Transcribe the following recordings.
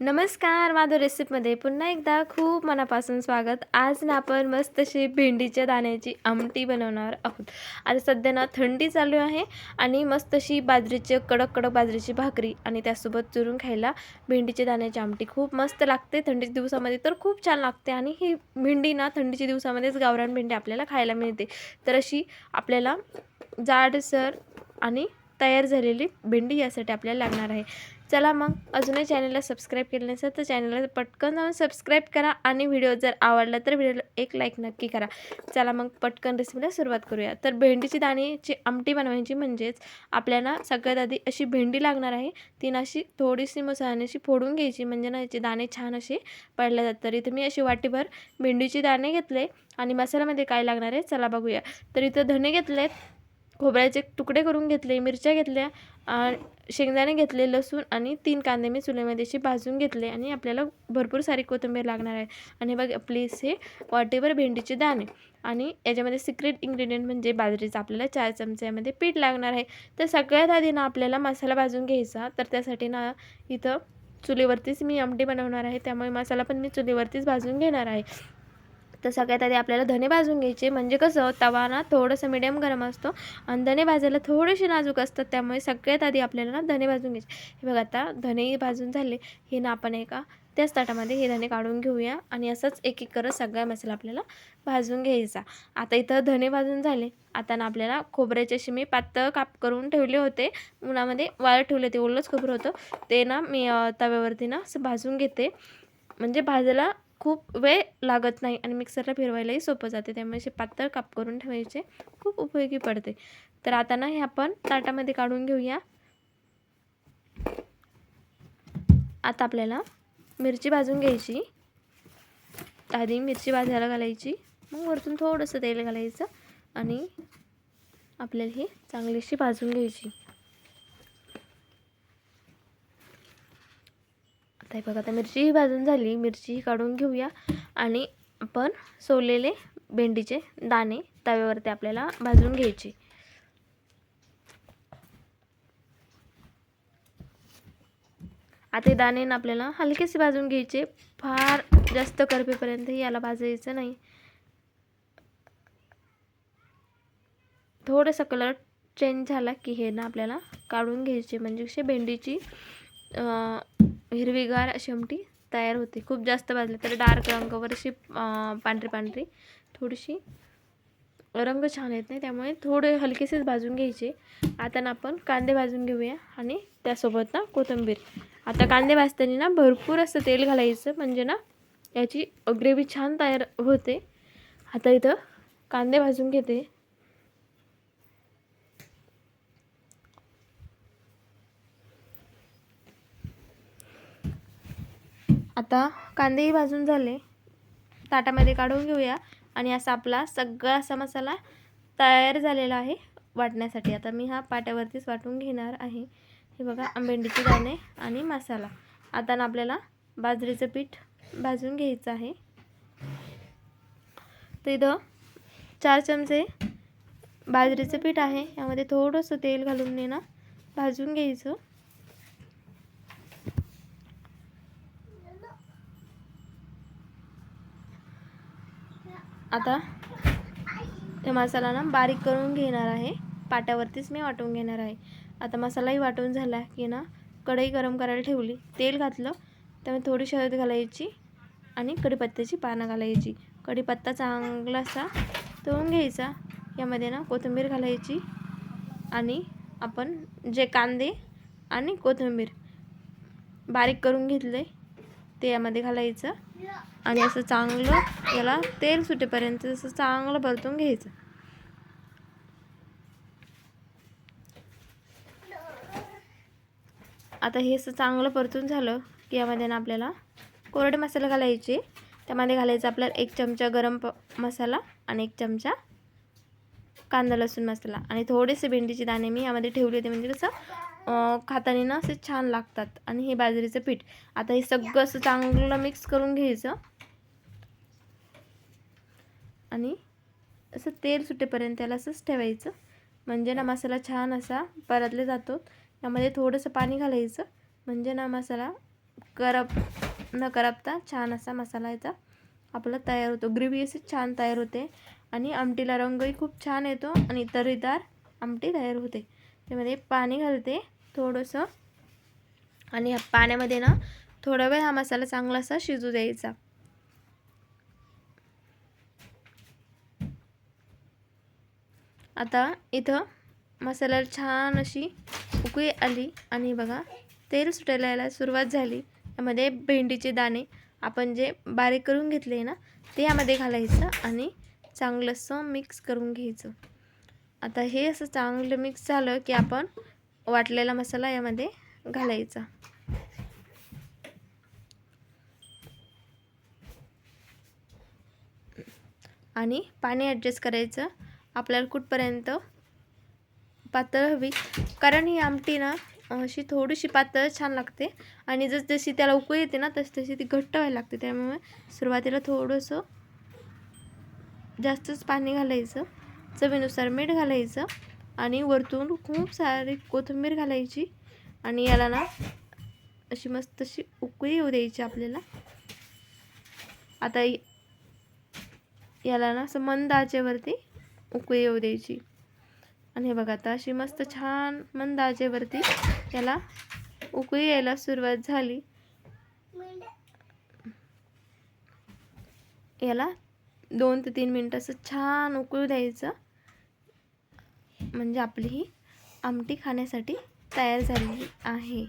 नमस्कार माझं रेसिपीमध्ये पुन्हा एकदा खूप मनापासून स्वागत. आज ना आपण मस्त अशी भेंडीच्या दाण्याची आमटी बनवणार आहोत. आता सध्या ना थंडी चालू आहे आणि मस्त अशी बाजरीची कडक कडक बाजरीची भाकरी आणि त्यासोबत चुरून खायला भेंडीच्या दाण्याची आमटी खूप मस्त लागते. थंडीच्या दिवसामध्ये तर खूप छान लागते आणि ही भेंडी ना थंडीच्या दिवसामध्येच गावरान भेंडी आपल्याला खायला मिळते. तर अशी आपल्याला जाडसर आणि तयार झालेली भेंडी यासाठी आपल्याला लागणार आहे. चला मग अजूनही चॅनलला सबस्क्राईब केलं नसेल तर चॅनलला पटकन जाऊन सबस्क्राईब करा आणि व्हिडिओ जर आवडला तर व्हिडिओला एक लाईक नक्की करा. चला मग पटकन रेसिपीला सुरुवात करूया. तर भेंडीची दाण्याची आमटी बनवायची म्हणजेच आपल्याला सगळ्यात आधी अशी भेंडी लागणार आहे. ती अशी थोडीशी मसाल्याने अशी फोडून घ्यायची म्हणजे ना याचे दाणे छान असे पडले जातात. तर इथं मी अशी वाटीभर भेंडीचे दाणे घेतले आणि मसाल्यामध्ये काय लागणार आहे चला बघूया. तर इथं धने घेतलेत. खोबऱ्याचे तुकडे करून घेतले मिरच्या घेतल्या शेंगदाणे घेतले लसूण आणि तीन कांदे मी चुलीमध्ये असे भाजून घेतले आणि आपल्याला भरपूर सारी कोथिंबीर लागणार आहे. आणि बघ प्लीज हे वाटेवर भेंडीचे दाणे. आणि याच्यामध्ये सिक्रेट इन्ग्रेडियंट म्हणजे बाजरीचं आपल्याला चार चमच्यामध्ये पीठ लागणार आहे. तर सगळ्यात आधी ना आपल्याला मसाला भाजून घ्यायचा. तर त्यासाठी ना इथं चुलीवरतीच मी आमटी बनवणार आहे. त्यामुळे मसाला पण मी चुलीवरतीच भाजून घेणार आहे. तर सगळ्यात आधी आपल्याला धने भाजून घ्यायचे. म्हणजे कसं तवा ना थोडंसं मिडियम गरम असतो आणि धने भाजायला थोडेसे नाजूक असतात. त्यामुळे सगळ्यात आधी आपल्याला ना धने भाजून घ्यायचे. हे बघा आता धने भाजून झाले. हे ना आपण एका त्याच ताटामध्ये हे धने काढून घेऊया आणि असंच एक एक करत सगळा मसाला आपल्याला भाजून घ्यायचा. आता इथं धने भाजून झाले. आता ना आपल्याला खोबऱ्याचे असे मी पातळ काप करून ठेवले होते. उन्हामध्ये वाळत ठेवले होते. ओलंच खोबरं होतं. ते ना मी तव्यावरती ना असं भाजून घेते. म्हणजे भाजायला खूप वेळ लागत नाही आणि मिक्सरला फिरवायलाही सोपं जाते. त्यामुळे असे पातळ काप करून ठेवायचे खूप उपयोगी पडते. तर आता ना हे आपण ताटामध्ये काढून घेऊया. आता आपल्याला मिरची भाजून घ्यायची. आधी मिरची भाजायला घालायची. मग वरतून थोडंसं तेल घालायचं आणि आपल्याला ही चांगलीशी भाजून घ्यायची. आता बघा आता मिरचीही भाजून झाली. मिरचीही काढून घेऊया. आणि आपण सोललेले भेंडीचे दाणे तव्यावरती आपल्याला भाजून घ्यायचे. आता दाणे आपल्याला हलकेसे भाजून घ्यायचे. फार जास्त करपेपर्यंत याला भाजायचं नाही. थोडंसं कलर चेंज झाला की हे ना आपल्याला काढून घ्यायचे. म्हणजे कसे भेंडीची हिरवीगार अशी आमटी तयार होते. खूप जास्त भाजले तर डार्क रंगावर अशी पांढरी पांढरी थोडीशी रंग छान येत नाही. त्यामुळे थोडे हलकेसेच भाजून घ्यायचे. आता ना आपण कांदे भाजून घेऊया आणि त्यासोबत ना कोथिंबीर. आता कांदे भाजताना ना भरपूर असं तेल घालायचं. म्हणजे ना याची ग्रेव्ही छान तयार होते. आता इथं कांदे भाजून घेते. आता कांदेही भाजून झाले. ताटामध्ये काढून घेऊया. आणि असा आपला सगळा असा मसाला तयार झालेला आहे वाटण्यासाठी. आता मी हा पाट्यावरतीच वाटून घेणार आहे. हे बघा आंबेंडीचे दाणे आणि मसाला. आता ना आपल्याला बाजरीचं पीठ भाजून घ्यायचं आहे. तर इथं चार चमचे बाजरीचं पीठ आहे. यामध्ये थोडंसं तेल घालून ना भाजून घ्यायचं. आता त्या मसाला ना बारीक करून घेणार आहे. पाट्यावरतीच मी वाटून घेणार आहे. आता मसालाही वाटून झाला की ना कढई गरम करायला ठेवली तेल घातलं त्यामुळे थोडी हळद घालायची आणि कढीपत्त्याची पानं घालायची. कढीपत्ता चांगला असा तळून घ्यायचा. यामध्ये ना कोथिंबीर घालायची आणि आपण जे कांदे आणि कोथिंबीर बारीक करून घेतले ते यामध्ये घालायचं. आणि असं चांगलं याला तेल सुटेपर्यंत असं चांगलं परतून घ्यायचं. आता हे असं चांगलं परतून झालं की यामध्ये ना आपल्याला कोरडे मसाला घालायचे. त्यामध्ये घालायचा आपल्याला एक चमचा गरम प मसाला आणि एक चमचा कांदा लसूण मसाला. आणि थोडेसे भेंडीचे दाणे मी यामध्ये ठेवले होते. म्हणजे कसं खाताने ना असे छान लागतात. आणि हे बाजरीचं पीठ. आता हे सगळं असं चांगलं मिक्स करून घ्यायचं. आणि असं तेल सुटेपर्यंत त्याला असंच ठेवायचं. म्हणजे ना मसाला छान असा परतले जातो. त्यामध्ये थोडंसं पाणी घालायचं. म्हणजे ना मसाला करप न करपता छान असा मसाला याचा आपला तयार होतो. ग्रेव्ही अशी छान तयार होते. आणि आमटीला रंगही खूप छान येतो आणि तर्रीदार आमटी तयार होते. त्यामध्ये पाणी घालते थोडंसं. आणि पाण्यामध्ये ना थोडा वेळ हा मसाला चांगला असा शिजू द्यायचा. आता इथं मसाल्याला छान अशी उकळी आली आणि बघा तेल सुटायला यायला सुरुवात झाली. यामध्ये भेंडीचे दाणे आपण जे बारीक करून घेतले ना ते यामध्ये घालायचं आणि चांगलंसं मिक्स करून घ्यायचं. आता हे असं चांगलं मिक्स झालं की आपण वाटलेला मसाला यामध्ये घालायचा. आणि पाणी ॲडजस्ट करायचं. आपल्याला कुठपर्यंत पातळ हवी. कारण ही आमटी ना अशी थोडीशी पातळ छान लागते. आणि जस जशी त्याला उकळी येते ना तशी तशी ती घट्ट व्हायला लागते. त्यामुळे सुरुवातीला थोडंसं जास्तच पाणी घालायचं. चवीनुसार मीठ घालायचं. आणि वरतून खूप सारी कोथिंबीर घालायची. आणि याला ना अशी मस्त अशी उकळी येऊ द्यायची आपल्याला. आता याला ना असं मंद आचेवरती उकळी येऊ द्यायची. आणि हे बघा आता अशी मस्त छान मंद आचेवरती याला उकळी यायला सुरुवात झाली. याला दोन ते तीन मिनटं असं छान उकळू द्यायचं. म्हणजे आपली ही आमटी खाण्यासाठी तयार झालेली आहे.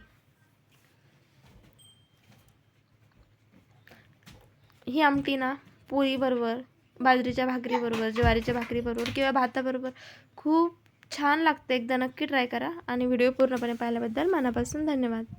ही आमटी ना पोळीबरोबर बाजरीच्या भाकरीबरोबर ज्वारीच्या भाकरीबरोबर किंवा भाताबरोबर. खूप छान लागते एकदा नक्की ट्राय करा आणि व्हिडिओ पूर्णपणे पाहिल्याबद्दल मनापासून धन्यवाद.